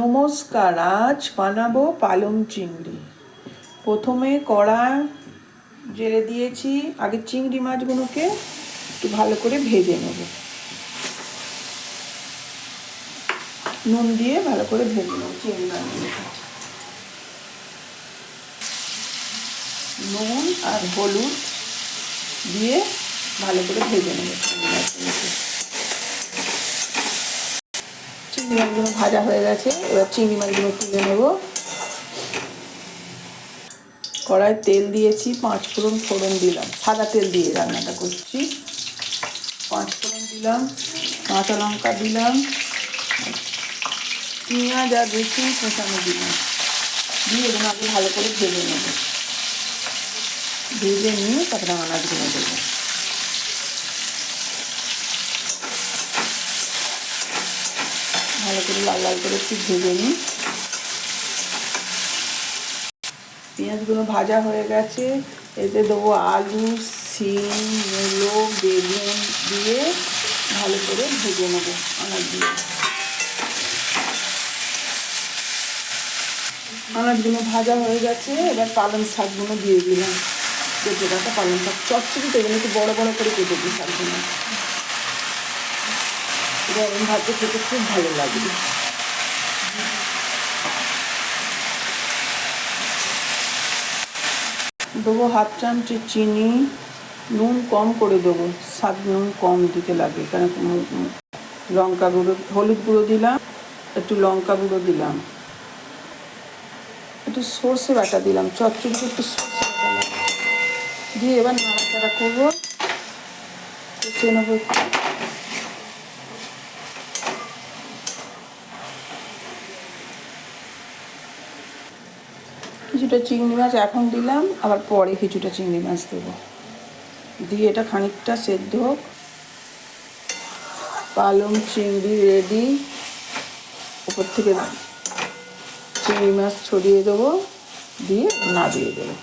নমস্কার আজ বানাবো পালং চিংড়ি। প্রথমে কড়া জেলে দিয়েছি, আগে চিংড়ি মাছগুলোকে একটু ভালো করে ভেজে নেব। নুন দিয়ে ভালো করে ভেজে নেব চিংড়ি মাছগুলোকে। নুন আর হলুদ দিয়ে ভালো করে ভেজে নেব চিংড়ি মাছগুলোকে চিংড়ি মাছগুলো ভাজা হয়ে গেছে। এবার চিংড়ি মাছগুলো তুলে নেব। কড়াই তেল দিয়েছি, পাঁচ ফোড়ন ফোড়ন দিলাম। সাদা তেল দিয়ে রান্নাটা করছি। পাঁচ ফোড়ন দিলাম, কাঁচা লঙ্কা দিলাম, পেঁয়াজ আর রসুন কোঁচানো দিলাম। দিয়ে এগুলো আগে ভালো করে ভেজে নেব। ভেজে নিয়ে তারপরে আনাজগুলো দেবো। ভালো করে লাল লাল করে একটু ভেজে নিই। পেঁয়াজগুলো ভাজা হয়ে গেছে। এতে দেবো আলু সিম মূলো, বেগুন দিয়ে ভালো করে ভেজে নেব আনাজ দিয়ে। আনাজগুলো ভাজা হয়ে গেছে, এবার পালং শাকগুলো দিয়ে দিলাম। কেটে রাখা পালং শাক। চচ্চড়ি তো এগুলো একটু বড়ো বড়ো করে কেটে দিই শাকগুলো। গরম ভাতে খেতে খুব ভালো লাগবে দেবো হাফ চামচে চিনি, নুন কম করে দেবো, স্বাদ নুন কম দিতে লাগে, কেন লঙ্কা গুঁড়ো, হলুদ গুঁড়ো দিলাম, একটু লঙ্কা গুঁড়ো দিলাম। একটু সর্ষে বাটা দিলাম, চচ্চড়িতে একটু সর্ষে বাটা লাগে দিয়ে এবার নাড়াচাড়া করব নেব কিছুটা চিংড়ি মাছ এখন দিলাম, আবার পরে কিছুটা চিংড়ি মাছ দেবো। দিয়ে এটা খানিকটা সেদ্ধ হোক। পালং চিংড়ি রেডি উপর থেকে চিংড়ি মাছ ছড়িয়ে দেবো, দিয়ে নাবিয়ে দেবো।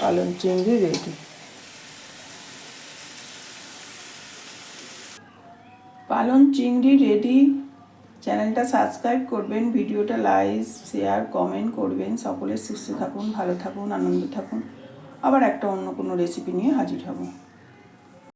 পালং চিংড়ি রেডি পালং চিংড়ি রেডি চ্যানেলটা সাবস্ক্রাইব করবেন, ভিডিওটা লাইক, শেয়ার, কমেন্ট করবেন। সকলে সুস্থ থাকুন, ভালো থাকুন, আনন্দ থাকুন। আবার একটা অন্য কোনো রেসিপি নিয়ে হাজির হব।